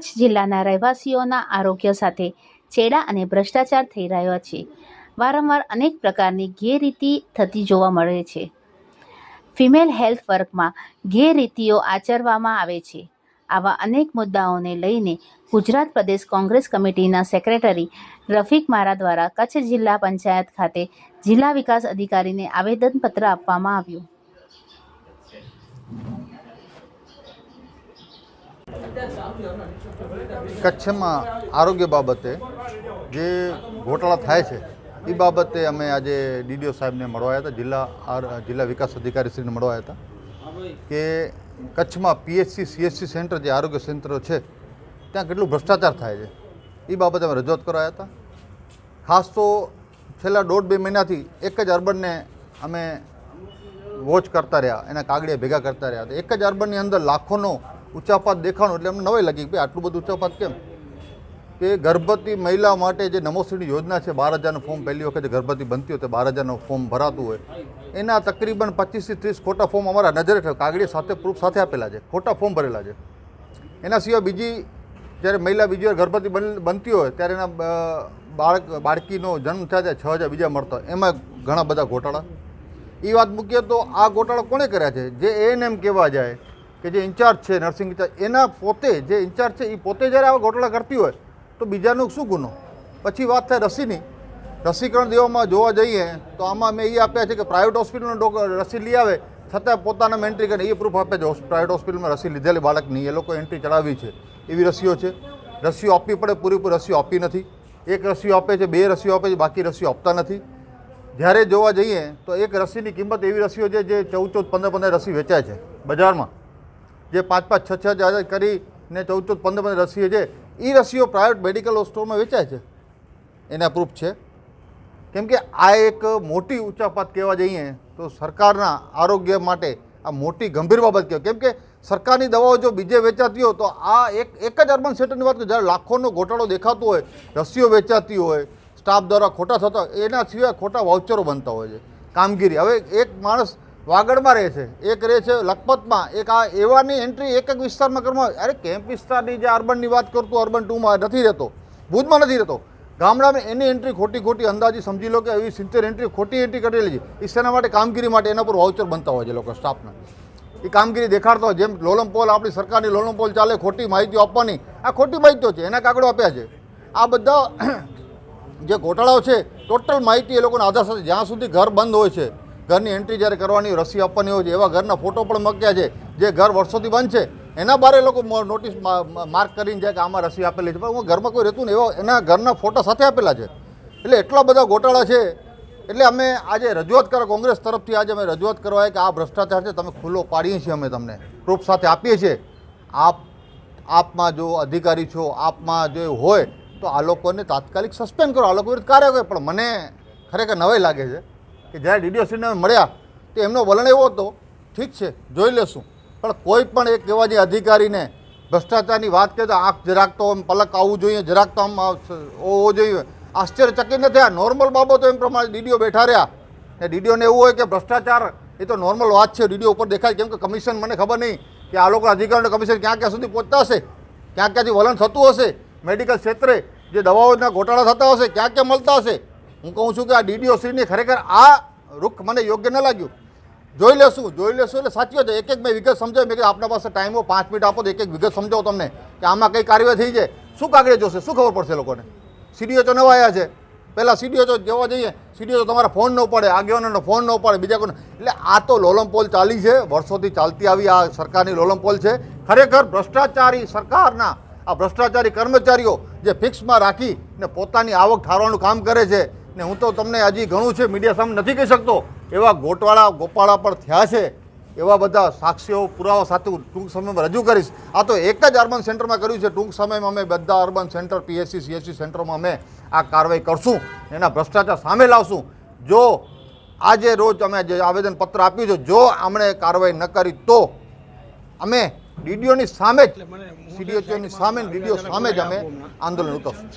કચ્છ જિલ્લાના રહેવાસીઓના આરોગ્ય સાથે ચેડા અને ભ્રષ્ટાચાર થઈ રહ્યો છે. વારંવાર અનેક પ્રકારની ગેરરીતિ થતી જોવા મળે છે. ફિમેલ હેલ્થ વર્કમાં ગેરરીતિઓ આચરવામાં આવે છે. આવા અનેક મુદ્દાઓને લઈને ગુજરાત પ્રદેશ કોંગ્રેસ કમિટીના સેક્રેટરી રફીક મારા દ્વારા કચ્છ જિલ્લા પંચાયત ખાતે જિલ્લા વિકાસ અધિકારીને આવેદનપત્ર આપવામાં આવ્યું. કચ્છમાં આરોગ્ય બાબતે જે ઘોટાળા થાય છે, એ બાબતે અમે આજે ડીડીઓ સાહેબને મળવા આવ્યા હતા, જિલ્લા જિલ્લા વિકાસ અધિકારીશ્રીને મળવા આવ્યા હતા કે કચ્છમાં પીએચસી સીએચસી સેન્ટર જે આરોગ્ય સેન્ટર છે, ત્યાં કેટલું ભ્રષ્ટાચાર થાય છે, એ બાબતે અમે રજૂઆત કરવા આવ્યા હતા. ખાસ તો છેલ્લા દોઢ બે મહિનાથી એક જ અર્બનને અમે વોચ કરતા રહ્યા, એના કાગડિયા ભેગા કરતા રહ્યા હતા. એક જ અર્બનની અંદર લાખોનો ઊંચાપાત દેખાણું એટલે અમને નવાઈ લાગી કે આટલું બધું ઊંચાપાત કેમ? કે ગર્ભવતી મહિલા માટે જે નમોશ્રીની યોજના છે, બાર હજારનું ફોર્મ પહેલી વખતે ગર્ભવતી બનતી હોય તો બાર હજારનું ફોર્મ ભરાતું હોય. એના તકરીબન પચીસથી ત્રીસ ખોટા ફોર્મ અમારા નજરે કાગડિયા સાથે, પ્રૂફ સાથે આપેલા છે. ખોટા ફોર્મ ભરેલા છે. એના સિવાય બીજી જ્યારે મહિલા બીજી વાર ગર્ભવતી બન- બનતી હોય ત્યારે એના બાળક, બાળકીનો જન્મ થાય છે, છ હજાર બીજા મળતા એમાં ઘણા બધા ગોટાળા. એ વાત મૂકીએ તો આ ગોટાળા કોણે કર્યા છે? જે એન એમ કહેવા જાય કે જે ઇન્ચાર્જ છે નર્સિંગ એના પોતે જે ઇન્ચાર્જ છે એ પોતે જ્યારે આવા ગોટાળા કરતી હોય, તો બીજાનો શું ગુનો? પછી વાત થાય રસીની. રસીકરણ દેવામાં જોવા જઈએ, તો આમાં મેં એ આપ્યા છે કે પ્રાઇવેટ હોસ્પિટલનો ડોક્ટર રસી લઈ આવે, છતાં પોતાના એન્ટ્રી કરીને એ પ્રૂફ આપે છે. પ્રાઇવેટ હોસ્પિટલમાં રસી લીધેલી બાળકની, એ લોકો એન્ટ્રી ચડાવી છે, એવી રસીઓ છે. રસીઓ આપવી પડે, પૂરેપૂરી રસીઓ આપી નથી. એક રસીઓ આપે છે, બે રસીઓ આપે છે, બાકી રસીઓ આપતા નથી. જ્યારે જોવા જઈએ, તો એક રસીની કિંમત એવી રસીઓ છે જે ચૌદ ચૌદ, પંદર પંદર રસી વેચાય છે બજારમાં. જે પાંચ પાંચ છ છ હજાર કરીને ચૌદ ચૌદ પંદર પંદર રસીઓ છે, એ રસીઓ પ્રાઇવેટ મેડિકલ સ્ટોરમાં વેચાય છે. એના પ્રૂફ છે. કેમ કે આ એક મોટી ઊંચાપાત કહેવા જઈએ તો સરકારના આરોગ્ય માટે આ મોટી ગંભીર બાબત કહેવાય. કેમ કે સરકારની દવાઓ જો બીજે વેચાતી હોય તો આ એક એક જ અર્બન સેન્ટરની વાત જ્યારે લાખોનો ગોટાળો દેખાતો હોય, રસીઓ વેચાતી હોય સ્ટાફ દ્વારા ખોટા થતા એના સિવાય ખોટા વાઉચરો બનતા હોય છે. કામગીરી. હવે એક માણસ વાગડમાં રહે છે. એક રહે છે લખપતમાં. એક આ એવાની એન્ટ્રી એક એક વિસ્તારમાં કરવામાં અરે કેમ્પ વિસ્તારની જે અર્બનની વાત કરતું અર્બન ટુમાં નથી રહેતો. ભુજમાં નથી રહેતો. ગામડામાં એની એન્ટ્રી ખોટી ખોટી અંદાજી સમજી લો કે એવી સિત્તેર એન્ટ્રી ખોટી એન્ટ્રી કરેલી છે. એ શેના માટે? કામગીરી માટે. એના પર વાઉચર બનતા હોય છે લોકો સ્ટાફના એ કામગીરી દેખાડતો હોય. જેમ લોલમ પોલ, આપણી સરકારની લોલમ પોલ ચાલે, ખોટી માહિતીઓ આપવાની. આ ખોટી માહિતીઓ છે. એના કાગળો આપ્યા છે. આ બધા જે ગોટાળાઓ છે ટોટલ માહિતી એ લોકોના આધાર સાથે જ્યાં સુધી ઘર બંધ હોય છે ઘરની એન્ટ્રી જ્યારે કરવાની રસી આપવાની હોય છે, એવા ઘરના ફોટો પણ મૂક્યા છે, જે ઘર વર્ષોથી બંધ છે. એના બારે લોકો નોટિસ માર્ક કરીને જાય કે આમાં રસી આપેલી છે. પણ હું ઘરમાં કોઈ રહેતું ને એવા એના ઘરના ફોટા સાથે આપેલા છે. એટલે એટલા બધા ગોટાળા છે. એટલે અમે આજે રજૂઆત કરવા, કોંગ્રેસ તરફથી આજે અમે રજૂઆત કરવા કે આ ભ્રષ્ટાચાર છે, તમે ખુલ્લો પાડીએ છીએ અમે તમને. પ્રૂફ સાથે આપીએ છીએ. આપ, આપમાં જો અધિકારી છો, આપમાં જો હોય, તો આ લોકોને તાત્કાલિક સસ્પેન્ડ કરો. આ લોકો વિરુદ્ધ કાર્ય કરે. પણ મને ખરેખર નવાઈ લાગે છે. કે જ્યારે ડીડીઓસીને મળ્યા, તો એમનો વલણ એવો હતો, ઠીક છે, જોઈ લેશું. પણ કોઈ પણ એક એવા જે અધિકારીને ભ્રષ્ટાચારની વાત કરે તો આંખ જરાક તો આમ પલક આવવું જોઈએ, જરાક તો આમ હોવો જોઈએ. આશ્ચર્યચકિત નથી, આ નોર્મલ બાબતો એમ પ્રમાણે ડીડીઓ બેઠા રહ્યા. ને ડીડીઓને એવું હોય કે ભ્રષ્ટાચાર, એ તો નોર્મલ વાત છે, ડીડીઓ ઉપર દેખાય, કેમ કે કમિશન મને ખબર નહીં કે આ લોકો અધિકારીનું કમિશન ક્યાં ક્યાં સુધી પહોંચતા હશે, ક્યાં ક્યાંથી વલણ થતું હશે, મેડિકલ ક્ષેત્રે જે દવાઓના ગોટાળા થતા હશે, ક્યાં ક્યાં મળતા હશે. હું કહું છું કે આ ડીડીઓ શ્રીને ખરેખર આ રૂખ મને યોગ્ય ન લાગ્યું. જોઈ લેશું જોઈ લેશું એટલે સાચી વાત એક એક મેં વિગત સમજાવી. મેં કીધું આપણા પાસે ટાઈમ હોય પાંચ મિનિટ આપો તો એક એક વિગત સમજાવો તમને કે આમાં કઈ કાર્યવાહી થઈ જાય શું કાગળે જોશે? શું ખબર પડશે લોકોને? સીડીઓ તો નવા આવ્યા છે. પહેલાં સીડીઓ તો જોવા જઈએ સીડીઓ તો તમારા ફોન ન પડે, આગેવાનોનો ફોન ન પડે, બીજા કોઈ એટલે આ તો લોલમપોલ ચાલી છે. વર્ષોથી ચાલતી આવી આ સરકારની લોલમપોલ છે. ખરેખર ભ્રષ્ટાચારી સરકારના, આ ભ્રષ્ટાચારી કર્મચારીઓ જે ફિક્સમાં રાખીને પોતાની આવક ઠારવાનું કામ કરે છે ને હું તો તમને હજી ઘણું છે મીડિયા સામે નથી કહી શકતો. એવા ગોટવાળા ગોપાળા પણ થયા છે. એવા બધા સાક્ષીઓ પુરાવા સાથે ટૂંક સમયમાં રજૂ કરીશ. આ તો એક જ અર્બન સેન્ટરમાં કર્યું છે. ટૂંક સમયમાં અમે બધા અર્બન સેન્ટર પીએસસી સીએસસી સેન્ટરમાં અમે આ કાર્યવાહી કરશું એના ભ્રષ્ટાચાર સામે લાવશું. જો આજે રોજ અમે જે આવેદનપત્ર આપ્યું છે જો આમણે કાર્યવાહી ન કરી તો અમે ડીડીઓની સામે જ સીડીઓની સામે ડીડીઓ સામે જ અમે આંદોલન ઉતરશું.